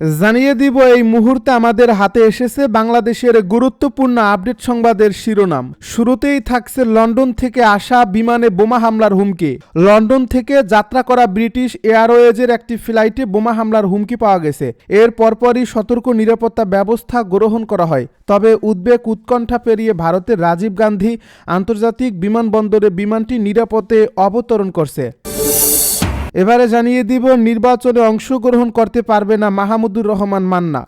জানিয়ে দিব এই মুহূর্তে আমাদের হাতে এসেছে বাংলাদেশের গুরুত্বপূর্ণ আপডেট সংবাদের শিরোনাম। শুরুতেই থাকছে লন্ডন থেকে আসা বিমানে বোমা হামলার হুমকি। লন্ডন থেকে যাত্রা করা ব্রিটিশ এয়ারওয়েজের একটি ফ্লাইটে বোমা হামলার হুমকি পাওয়া গেছে। এর পরপরই সতর্ক নিরাপত্তা ব্যবস্থা গ্রহণ করা হয়। তবে উদ্বেগ উৎকণ্ঠা পেরিয়ে ভারতের রাজীব গান্ধী আন্তর্জাতিক বিমানবন্দরে বিমানটি নিরাপদে অবতরণ করছে। এবারে জানিয়ে দিব, নির্বাচনে অংশগ্রহণ করতে পারবে না মাহমুদুর রহমান মান্না।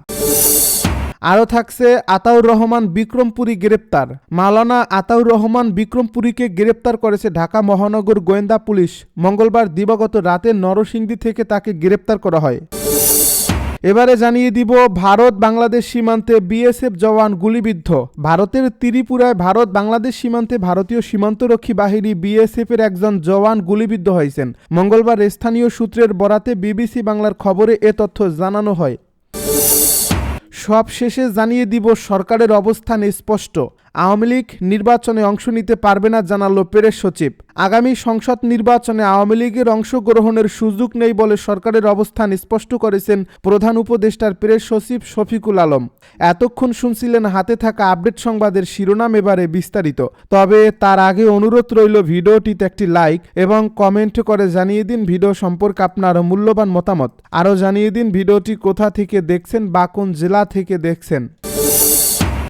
আরও থাকছে আতাউর রহমান বিক্রমপুরী গ্রেপ্তার। মালানা আতাউর রহমান বিক্রমপুরীকে গ্রেপ্তার করেছে ঢাকা মহানগর গোয়েন্দা পুলিশ। মঙ্গলবার দিবাগত রাতে নরসিংদী থেকে তাকে গ্রেপ্তার করা হয়। এবারে জানিয়ে দিব, ভারত বাংলাদেশ সীমান্তে বিএসএফ জওয়ান গুলিবিদ্ধ। ভারতের ত্রিপুরায় ভারত বাংলাদেশ সীমান্তে ভারতীয় সীমান্তরক্ষী বাহিনী বিএসএফ এর একজন জওয়ান গুলিবিদ্ধ হয়েছেন। মঙ্গলবার স্থানীয় সূত্রের বরাতে বিবিসি বাংলার খবরে এ তথ্য জানানো হয়। সব শেষে জানিয়ে দিব, সরকারের অবস্থান স্পষ্ট। আওয়ামী লীগ নির্বাচনে অংশ নিতে পারবে না জানালো প্রেস সচিব। আগামী সংসদ নির্বাচনে আওয়ামী লীগের অংশগ্রহণের সুযোগ নেই বলে সরকারের অবস্থান স্পষ্ট করেছেন প্রধান উপদেষ্টার প্রেস সচিব শফিকুল আলম। এতক্ষণ শুনছিলেন হাতে থাকা আপডেট সংবাদের শিরোনাম এবারে বিস্তারিত। তবে তার আগে অনুরোধ রইল ভিডিওটিতে একটি লাইক এবং কমেন্ট করে জানিয়ে দিন ভিডিও সম্পর্কে আপনার মূল্যবান মতামত। আরও জানিয়ে দিন ভিডিওটি কোথা থেকে দেখছেন বা কোন জেলা থেকে দেখছেন।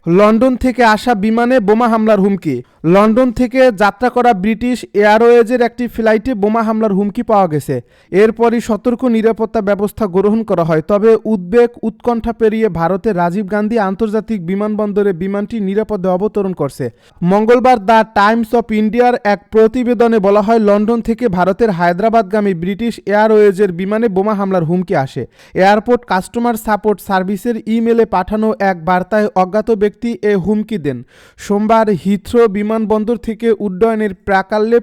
লন্ডন থেকে আসা বিমানে বোমা হামলার হুমকি। লন্ডন থেকে যাত্রা করা ব্রিটিশ এয়ারওয়েজের একটি ফ্লাইটে বোমা হামলার হুমকি পাওয়া গেছে। এরপরই সতর্ক নিরাপত্তা ব্যবস্থা গ্রহণ করা হয়। তবে উদ্বেগ, উৎকণ্ঠা পেরিয়ে ভারতের রাজীব গান্ধী আন্তর্জাতিক বিমানবন্দরে বিমানটি নিরাপদে অবতরণ করছে। মঙ্গলবার দ্য টাইমস অফ ইন্ডিয়ার এক প্রতিবেদনে বলা হয়, লন্ডন থেকে ভারতের হায়দ্রাবাদগামী ব্রিটিশ এয়ারওয়েজের বিমানে বোমা হামলার হুমকি আসে। এয়ারপোর্ট কাস্টমার সাপোর্ট সার্ভিসের ইমেলে পাঠানো এক বার্তায় অজ্ঞাত ব্যক্তি এ হুমকি দেন। সোমবার হিথ্রো বিমানবন্দর থেকে উড্ডয়নের প্রাকাল্যে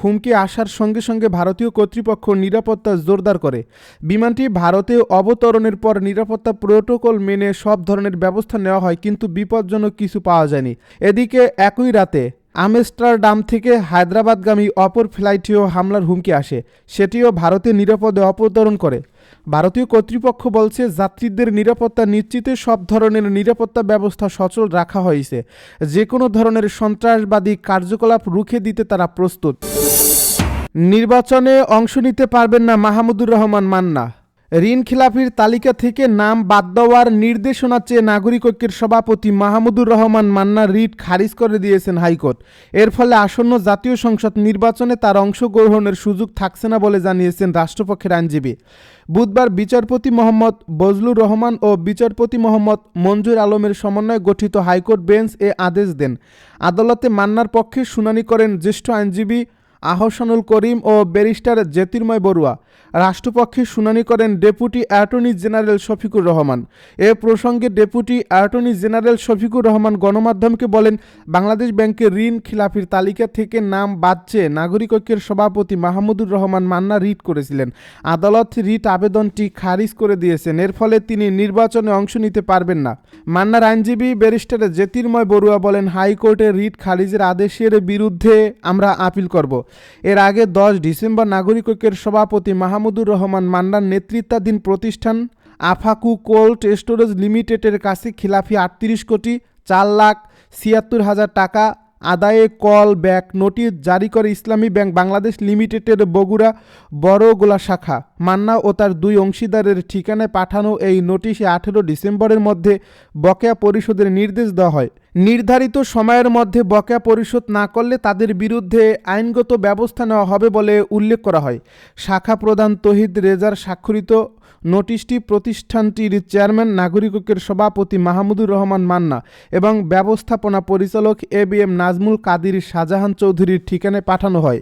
হুমকি আসার সঙ্গে সঙ্গে ভারতীয় কর্তৃপক্ষ নিরাপত্তা জোরদার করে। বিমানটি ভারতে অবতরণের পর নিরাপত্তা প্রোটোকল মেনে সব ধরনের ব্যবস্থা নেওয়া হয়, কিন্তু বিপজ্জনক কিছু পাওয়া যায়নি। এদিকে একই রাতে আমস্টারডাম থেকে হায়দ্রাবাদগামী অপর ফ্লাইটেও হামলার হুমকি আসে, সেটিও ভারতে নিরাপদে অবতরণ করে। ভারতীয় কর্তৃপক্ষ বলছে, যাত্রীদের নিরাপত্তা নিশ্চিতে সব ধরনের নিরাপত্তা ব্যবস্থা সচল রাখা হয়েছে। যে কোনো ধরনের সন্ত্রাসবাদী কার্যকলাপ রুখে দিতে তারা প্রস্তুত। নির্বাচনে অংশ নিতে পারবেন না মাহমুদুর রহমান মান্না। ঋণ খিলাফির তালিকা থেকে নাম বাদ দেওয়ার নির্দেশনা চেয়ে নাগরিক ঐক্যের সভাপতি মাহমুদুর রহমান মান্না রিট খারিজ করে দিয়েছেন হাইকোর্ট। এর ফলে আসন্ন জাতীয় সংসদ নির্বাচনে তার অংশগ্রহণের সুযোগ থাকছে না বলে জানিয়েছেন রাষ্ট্রপক্ষের আইনজীবী। বুধবার বিচারপতি মোহাম্মদ বজলুর রহমান ও বিচারপতি মোহাম্মদ মঞ্জুর আলমের সমন্বয়ে গঠিত হাইকোর্ট বেঞ্চ এ আদেশ দেন। আদালতে মান্নার পক্ষে শুনানি করেন জ্যেষ্ঠ আইনজীবী আহসানুল করিম ও ব্যারিস্টার জ্যোতির্ময় বড়ুয়া। রাষ্ট্রপক্ষে শুনানি করেন deputy attorney general Shafiqur Rahman. এ প্রসঙ্গে deputy attorney general Shafiqur Rahman গণমাধ্যমকে বলেন, বাংলাদেশ ব্যাংকের ঋণ খিলাফির তালিকা থেকে নাম বাদ চেয়ে নাগরিক ঐক্যের সভাপতি মাহমুদুর রহমান মান্না রিট করেছিলেন। আদালত রিট আবেদনটি খারিজ করে দিয়েছেন, এর ফলে তিনি নির্বাচনে অংশ নিতে পারবেন না। মান্নার আইনজীবী ব্যারিস্টার জ্যোতির্ময় বড়ুয়া বলেন হাইকোর্টের রিট খারিজের আদেশের বিরুদ্ধে আমরা আপিল করব। এর আগে দশ ডিসেম্বর নাগরিক ঐক্যের সভাপতি মাহমুদুর রহমান মান্নার নেতৃত্বাধীন প্রতিষ্ঠান আফাকু কোল্ড স্টোরেজ লিমিটেডের কাছে খিলাফি আটত্রিশ কোটি, চার লাখ ছিয়াত্তর হাজার টাকা আদায়ে কল ব্যাক নোটিশ জারি করে ইসলামী ব্যাংক বাংলাদেশ লিমিটেডের বগুড়া বড়গোলা শাখা। মান্না ও তার দুই অংশীদারের ঠিকানায় পাঠানো এই নোটিশে আঠেরো ডিসেম্বরের মধ্যে বকেয়া পরিশোধের নির্দেশ দেওয়া হয়। নির্ধারিত সময়ের মধ্যে বকেয়া পরিশোধ না করলে তাদের বিরুদ্ধে আইনগত ব্যবস্থা নেওয়া হবে বলে উল্লেখ করা হয়। শাখা প্রধান তহিদ রেজার স্বাক্ষরিত নোটিশটি প্রতিষ্ঠানটির চেয়ারম্যান নাগরিক ঐক্যের সভাপতি মাহমুদুর রহমান মান্না এবং ব্যবস্থাপনা পরিচালক A B M Nazmul Kadir Shahjahan চৌধুরীর ঠিকানায় পাঠানো হয়।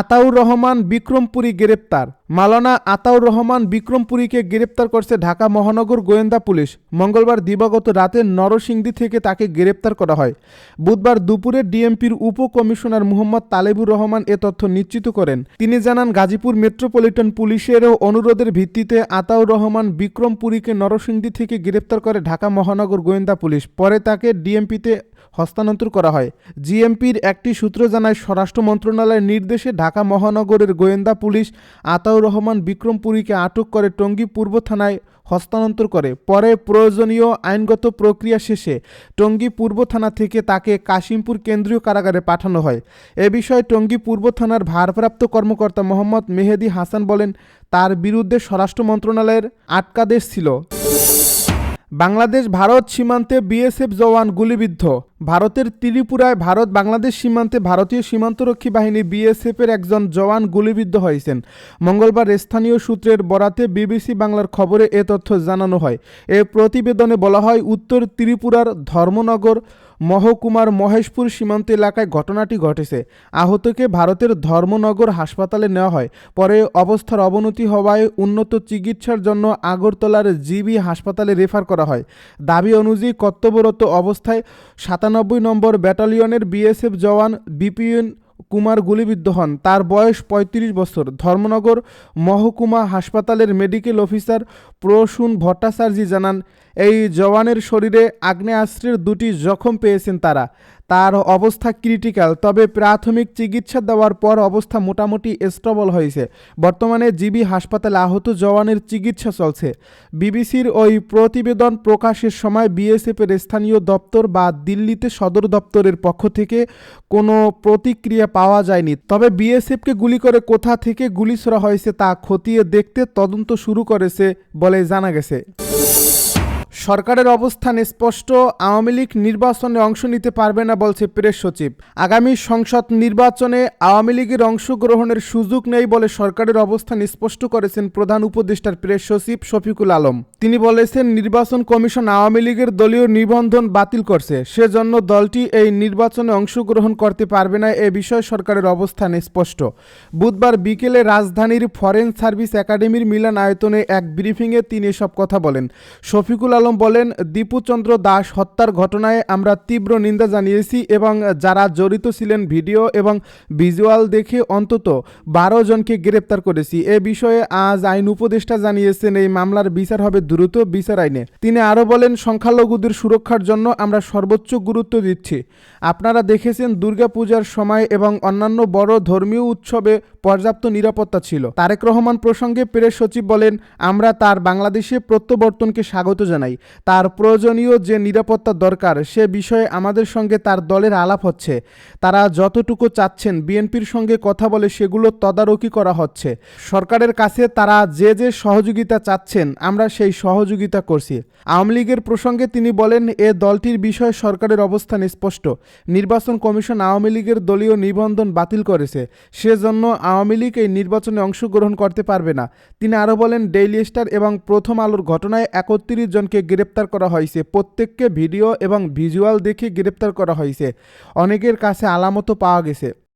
আতাউর রহমান বিক্রমপুরী গ্রেপ্তার। মালানা আতাউর রহমান বিক্রমপুরীকে গ্রেপ্তার করছে ঢাকা মহানগর গোয়েন্দা পুলিশ। মঙ্গলবার দিবাগত রাতে নরসিংদী থেকে তাকে গ্রেপ্তার করা হয়। বুধবার দুপুরে ডিএমপির উপ কমিশনার মুহম্মদ তালেবুর রহমান এ তথ্য নিশ্চিত করেন। তিনি জানান, গাজীপুর মেট্রোপলিটন পুলিশেরও অনুরোধের ভিত্তিতে আতাউর রহমান বিক্রমপুরীকে নরসিংদী থেকে গ্রেপ্তার করে ঢাকা মহানগর গোয়েন্দা পুলিশ। পরে তাকে ডিএমপিতে হস্তান্তর করা হয়। জিএমপির একটি সূত্র জানায়, স্বরাষ্ট্র মন্ত্রণালয়ের নির্দেশে ঢাকা মহানগরের গোয়েন্দা পুলিশ আতাউর রহমান বিক্রমপুরীকে আটক করে টঙ্গী পূর্ব থানায় হস্তান্তর করে। পরে প্রয়োজনীয় আইনগত প্রক্রিয়া শেষে টঙ্গী পূর্ব থানা থেকে তাকে কাশিমপুর কেন্দ্রীয় কারাগারে পাঠানো হয়। এ বিষয়ে টঙ্গী পূর্ব থানার ভারপ্রাপ্ত কর্মকর্তা মোহাম্মদ মেহেদি হাসান বলেন, তার বিরুদ্ধে স্বরাষ্ট্র মন্ত্রণালয়ের আটকাদেশ ছিল। বাংলাদেশ, ভারত সীমান্তে বিএসএফ জওয়ান গুলিবিদ্ধ। ভারতের ত্রিপুরায় ভারত, বাংলাদেশ সীমান্তে ভারতীয় সীমান্তরক্ষী বাহিনী বিএসএফের একজন জওয়ান গুলিবিদ্ধ হয়েছেন। মঙ্গলবার স্থানীয় সূত্রের বরাতে বিবিসি বাংলার খবরে এ তথ্য জানানো হয়। এ প্রতিবেদনে বলা হয়, উত্তর ত্রিপুরার ধর্মনগর মহকুমার মহেশপুর সীমান্ত এলাকায় ঘটনাটি ঘটেছে। আহতকে ভারতের ধর্মনগর হাসপাতালে নেওয়া হয়। পরে অবস্থার অবনতি হওয়ায় উন্নত চিকিৎসার জন্য আগরতলার জিবি হাসপাতালে রেফার করা হয়। দাবি অনুযায়ী কর্তব্যরত অবস্থায় সাতানব্বই নম্বর ব্যাটালিয়নের বিএসএফ জওয়ান বিপিএন কুমার গুলিবিদ্ধ হন। তার বয়স ৩৫ বছর। ধর্মনগর মহকুমা হাসপাতালের মেডিকেল অফিসার প্রসূন ভট্টাচার্যী জানান, এই জওয়ানের শরীরে আগ্নেয়াস্ত্রের দুটি জখম পেয়েছেন তারা। তার অবস্থা ক্রিটিক্যাল তবে প্রাথমিক চিকিৎসা দেওয়ার পর অবস্থা মোটামুটি স্টেবল হয়েছে। বর্তমানে জিবি হাসপাতালে আহত জওয়ানের চিকিৎসা চলছে। বিবিসির ওই প্রতিবেদন প্রকাশের সময় বিএসএফের স্থানীয় দপ্তর বা দিল্লিতে সদর দপ্তরের পক্ষ থেকে কোনো প্রতিক্রিয়া পাওয়া যায়নি। তবে বিএসএফকে গুলি করে কোথা থেকে গুলি ছোড়া হয়েছে তা খতিয়ে দেখতে তদন্ত শুরু করেছে বলে জানা গেছে। সরকারের অবস্থান স্পষ্ট, আওয়ামী লীগ নির্বাচনে অংশ নিতে পারবে না বলছে প্রেস সচিব। আগামী সংসদ নির্বাচনে আওয়ামী লীগের অংশগ্রহণের সুযোগ নেই বলে সরকারের অবস্থান স্পষ্ট করেছেন প্রধান উপদেষ্টার প্রেস সচিব শফিকুল আলম। তিনি বলেছেন, নির্বাচন কমিশন আওয়ামী লীগের দলীয় নিবন্ধন বাতিল করছে। সেজন্য দলটি এই নির্বাচনে অংশগ্রহণ করতে পারবে না এ বিষয়ে সরকারের অবস্থান স্পষ্ট। বুধবার বিকেলে রাজধানীর ফরেন সার্ভিস একাডেমির মিলন আয়তনে এক ব্রিফিংয়ে তিনি এসব কথা বলেন। শফিকুল আলম বলেন, দীপুচন্দ্র দাস হত্যার ঘটনায় আমরা তীব্র নিন্দা জানিয়েছি এবং যারা জড়িত ছিলেন ভিডিও এবং ভিজুয়াল দেখে অন্তত বারো জনকে গ্রেপ্তার করেছি। এ বিষয়ে আজ আইন উপদেষ্টা জানিয়েছেন, এই মামলার বিচার হবে দ্রুত বিচার আইনে। তিনি আরও বলেন, সংখ্যালঘুদের সুরক্ষার জন্য আমরা সর্বোচ্চ গুরুত্ব দিচ্ছি। আপনারা দেখেছেন দুর্গাপূজার সময় এবং অন্যান্য বড় ধর্মীয় উৎসবে পর্যাপ্ত নিরাপত্তা ছিল। তারেক রহমান প্রসঙ্গে প্রেস সচিব বলেন, আমরা তার বাংলাদেশে প্রত্যাবর্তনকে স্বাগত জানাই। তার প্রয়োজনীয় যে নিরাপত্তা দরকার, সে বিষয়ে আমাদের সঙ্গে তার দলের আলাপ হচ্ছে। তারা যতটুকু চাচ্ছেন, বিএনপির সঙ্গে কথা বলে সেগুলো তদারকি করা হচ্ছে। সরকারের কাছে তারা যে যে সহযোগিতা চাচ্ছেন, আমরা সেই সহযোগিতা করছি। আওয়ামী লীগের প্রসঙ্গে তিনি বলেন, এ দলটির বিষয়ে সরকারের অবস্থান স্পষ্ট। নির্বাচন কমিশন আওয়ামী লীগের দলীয় নিবন্ধন বাতিল করেছে। সেজন্য আওয়ামী লীগ এই নির্বাচনে অংশগ্রহণ করতে পারবে না। তিনি আরও বলেন, ডেইলি স্টার এবং প্রথম আলোর ঘটনায় একত্রিশ জনকে গ্রেপ্তার করা হয়েছে। প্রত্যেককে ভিডিও এবং ভিজুয়াল দেখে গ্রেপ্তার করা হয়েছে। অনেকের কাছে আলামতও পাওয়া গেছে।